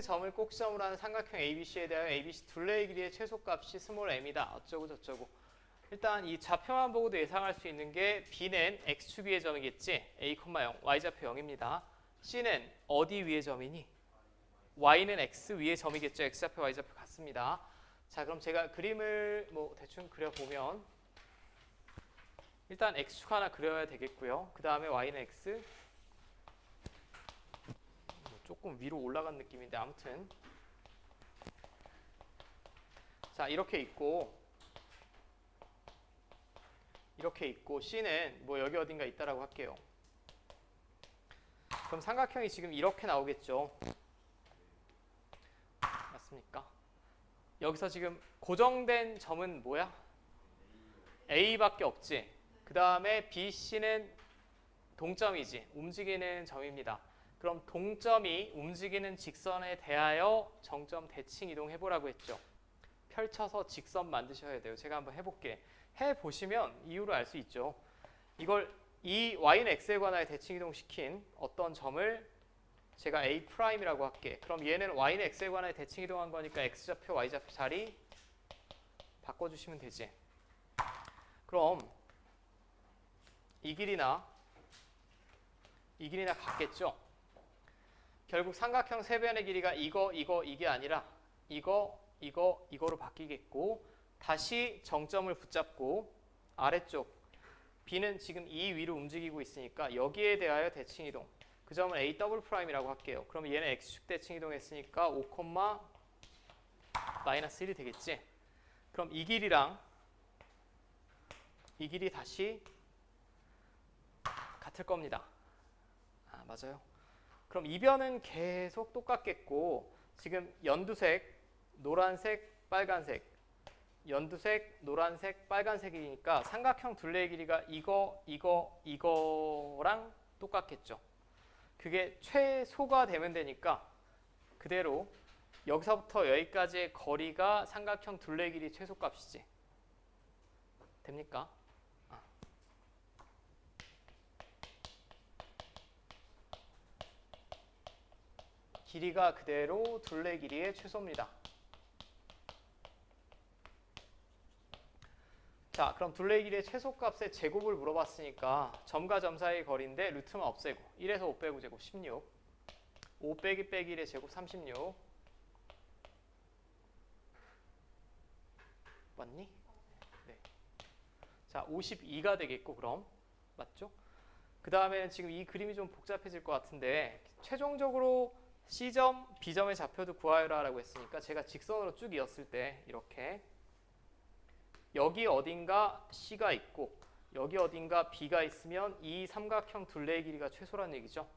점을 꼭지점으로 하는 삼각형 ABC에 대하여 ABC 둘레의 길이의 최소값이 스몰 m이다. 어쩌고 저쩌고. 일단 이 좌표만 보고도 예상할 수 있는 게 B는 x축 위의 점이겠지. A, 0, y좌표 0입니다. C는 어디 위의 점이니? y는 x 위의 점이겠죠. x좌표, y좌표 같습니다. 자, 그럼 제가 그림을 뭐 대충 그려보면 일단 x축 하나 그려야 되겠고요. 그 다음에 y는 x, 뭐 조금 위로 올라간 느낌인데 아무튼 자 이렇게 있고 이렇게 있고 C는 뭐 여기 어딘가 있다라고 할게요. 그럼 삼각형이 지금 이렇게 나오겠죠. 맞습니까? 여기서 지금 고정된 점은 뭐야? A밖에 없지. 그 다음에 B, C는 동점이지. 움직이는 점입니다. 그럼 동점이 움직이는 직선에 대하여 정점 대칭 이동해 보라고 했죠. 펼쳐서 직선 만드셔야 돼요. 제가 한번 해볼게. 해 보시면 이유를 알 수 있죠. 이걸 이 y는 x에 관하여 대칭 이동시킨 어떤 점을 제가 a 프라임이라고 할게. 그럼 얘는 y는 x에 관하여 대칭 이동한 거니까 x 좌표, y 좌표 자리 바꿔주시면 되지. 그럼 이 길이나 이 길이나 같겠죠. 결국 삼각형 세 변의 길이가 이거 이거 이게 아니라 이거 이거 이거로 바뀌겠고 다시 정점을 붙잡고 아래쪽 B는 지금 이 위로 움직이고 있으니까 여기에 대하여 대칭 이동 그 점은 A 더블 프라임이라고 할게요. 그럼 얘는 X축 대칭 이동했으니까 5, 마이너스 1이 되겠지. 그럼 이 길이랑 이 길이 다시 같을 겁니다. 아 맞아요. 그럼 이 변은 계속 똑같겠고 지금 연두색, 노란색, 빨간색, 연두색, 노란색, 빨간색이니까 삼각형 둘레의 길이가 이거, 이거, 이거랑 똑같겠죠. 그게 최소가 되면 되니까 그대로 여기서부터 여기까지의 거리가 삼각형 둘레 길이 최소값이지. 됩니까? 길이가 그대로 둘레 길이의 최소입니다. 자, 그럼 둘레 길이의 최소값의 제곱을 물어봤으니까 점과 점 사이의 거리인데 루트만 없애고 1에서 5 빼고 제곱 16 5 빼기 빼기 1의 제곱 36 맞니? 네. 자, 52가 되겠고 그럼 맞죠? 그 다음에는 지금 이 그림이 좀 복잡해질 것 같은데 최종적으로 C점, B점의 좌표도 구하여라 라고 했으니까 제가 직선으로 쭉 이었을 때 이렇게 여기 어딘가 C가 있고 여기 어딘가 B가 있으면 이 삼각형 둘레의 길이가 최소란 얘기죠.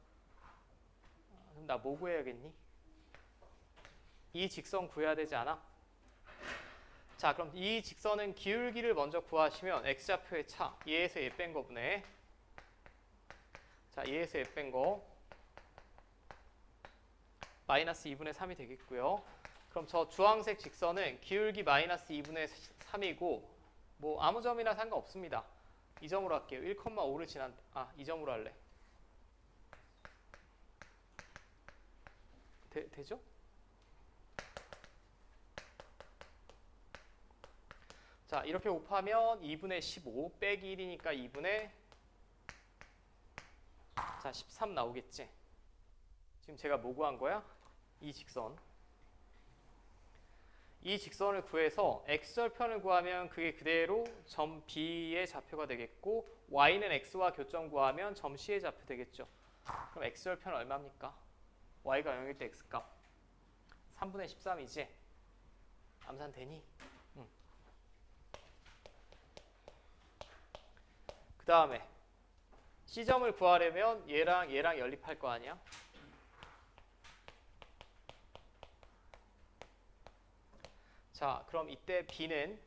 그럼 나 뭐 구해야겠니? 이 직선 구해야 되지 않아? 자, 그럼 이 직선은 기울기를 먼저 구하시면 x좌표의 차, 얘에서 얘 뺀 거분에 자, 얘에서 얘 뺀거 마이너스 2분의 3이 되겠고요. 그럼 저 주황색 직선은 기울기 마이너스 2분의 3이고 뭐 아무 점이나 상관없습니다. 이 점으로 할게요. 1,5를 지난 아, 이 점으로 할래. 되, 되죠? 자, 이렇게 곱하면 2분의 15 빼기 1이니까 2분의 자, 13 나오겠지. 지금 제가 뭐 구한 거야? 이 직선. 이 직선을 구해서 x절편을 구하면 그게 그대로 점 B의 좌표가 되겠고 y는 x와 교점 구하면 점 C의 좌표 되겠죠. 그럼 x절편 얼마입니까? y가 0일 때 x값 3분의 13이지. 암산 되니? 응. 그 다음에 C점을 구하려면 얘랑 얘랑 연립할 거 아니야? 자, 그럼 이때 B는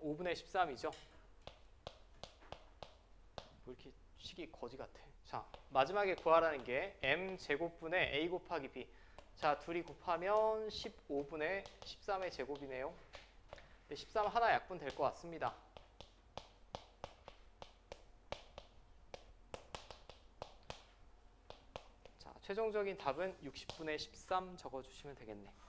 5분의 13이죠. 뭐 이렇게 식이 거지 같아. 자, 마지막에 구하라는 게 m 제곱분의 a 곱하기 b. 자, 둘이 곱하면 15분의 13의 제곱이네요. 13 하나 약분 될 것 같습니다. 자, 최종적인 답은 60분의 13 적어주시면 되겠네.